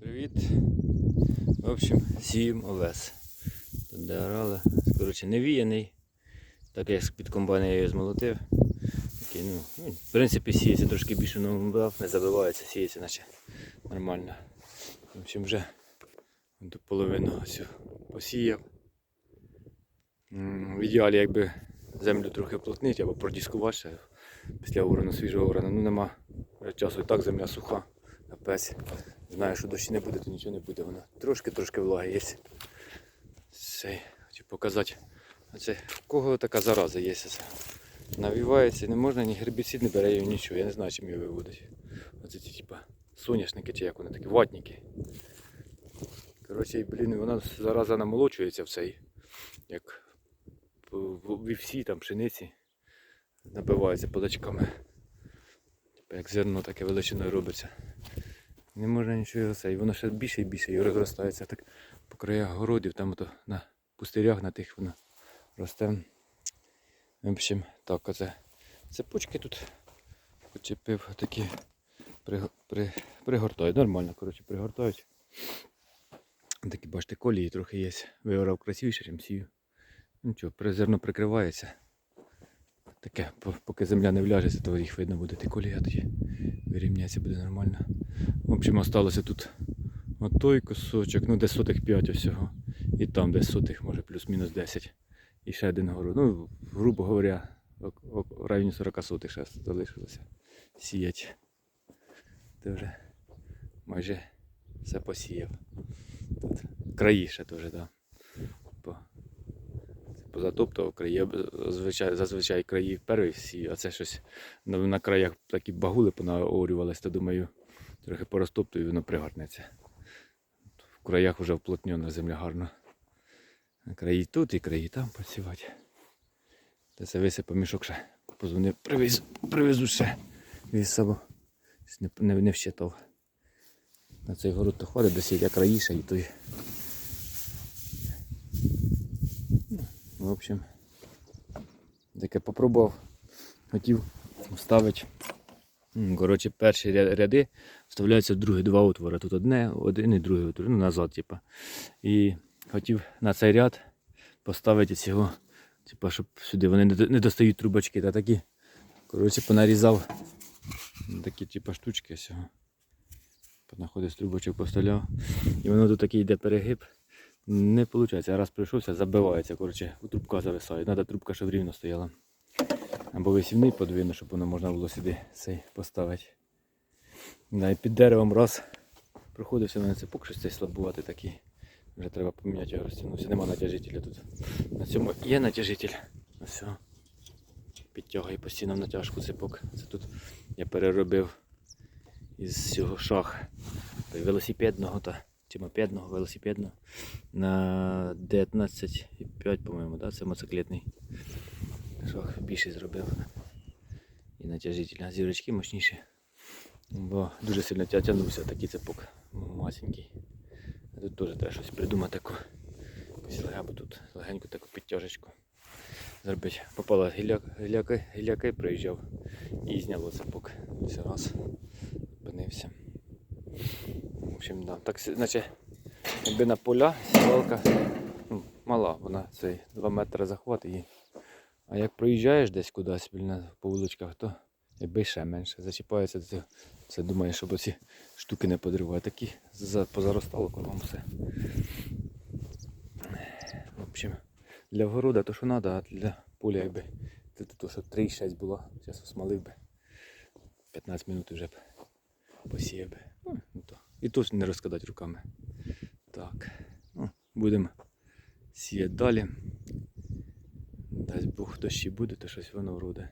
привіт. В общем, сіємо овес. Тут де орали. Коротше, не віяний. Так як під комбайн я його змолотив. Такий, ну, ну, в принципі, сіється трошки більше брав, не забивається, сіється, наче нормально. В общем, вже до половину ось посіяв. В ідеалі, якби землю трохи плотнити або продіскувати після урану, свіжого урану. Ну нема часу і так земля суха. Капець. Знаю, що дощі не буде, то нічого не буде. Вона трошки-трошки влаги є. Цей, хочу показати. Оце, в кого така зараза є. Навівається, не можна, ні гербіцид не бере його нічого. Я не знаю, чим його виводить. Оце ці типа соняшники чи як вони такі, ватники. Коротше, блін, вона зараза намолочується в цей, як вівсі, там пшениці. Набивається подачками. Як зерно таке величиною робиться. Не можна нічого. І воно ще більше і більше і розростається так по краях городів, там ото на пустирях на тих воно росте. В общем, так, оце цепочки тут почепив такі при, при, пригортають. Нормально, коротше, пригортають. Такі, бачите, колії трохи є. Виорав красивіше, ніж сію. Нічого, зерно прикривається. Таке, поки земля не вляжеться, то їх видно буде ті колії, а тоді вирівняється, буде нормально. В общем, осталося тут от той кусочок, ну десь сотих 5 всього. І там десь сотих, може плюс-мінус 10. І ще один город. Ну, грубо говоря, в районі 40 сотих ще залишилося сіять. Це вже майже все посіяв. Тут краї ще теж. По, позатоптував краї. Зазвичай, зазвичай краї перший сію, а це щось на, на краях такі багули понаорювалися, то думаю, трохи порозтоптую воно пригорнеться. В краях вже вплотнена земля гарно. Краї тут і краї там працювати. Та це висипав мішок ще. Позвонив, привез, привезу ще. Віз собі. Не, не, не вщитав. На цей город то ходить, досі як країше і той. Ну, В общем, таке попробував. Хотів вставити. Коротше, перші ряди вставляються в другі два отвори. Тут одне, один і другий отвор, ну назад, типа. І хотів на цей ряд поставити цього, типа, щоб сюди вони не достають трубочки, та такі. Коротше, понарізав такі типа штучки всього. Понаходив трубочок поставляв. І воно тут такий йде перегиб. Не виходить. Раз прийшовся, забивається. Коротше, у трубка зависає. Треба трубка, щоб рівно стояла. Або висівний подвійно, щоб воно можна було сюди цей поставити. Да, і під деревом раз проходився на цепок, щось цей слабувати такий. Вже треба поміняти його розтягнувся. Нема натяжителя тут. На цьому є натяжитель. Ось. Підтягує постійно в натяжку цепок. Це тут я переробив із цього шах велосипедного та чи мопедного велосипедного на 19,5, по-моєму, да? це моциклетний. Шах більший зробив. І натяжитель. А зірочки мощніші. Бо дуже сильно тя- тягнувся такий цепок масенький. Тут теж треба щось придумати таку. Легабу тут легеньку таку підтяжечку зробити. Попала гіляк, гіляки, гіляки приїжджав і зняло цепок. Все раз. Зупинився. В общем, да. Так, наче, якби на поля сівалка ну, мала, вона цей 2 метри захват її. А як проїжджаєш десь кудись по вуличках, то якби ще менше. Зачіпається цього. Це думає, щоб оці штуки не подривати. Такі позаростало кругом все. В общем, для вгорода то що треба, а для поля якби. Це то, що 3,6 було, зараз осмалив би. 15 минут вже б посіяв би. Ну, ну то. І то не розкидати руками. Так. Ну, будемо сіяти далі. Дасть Бог дощі буде, то щось воно вроде.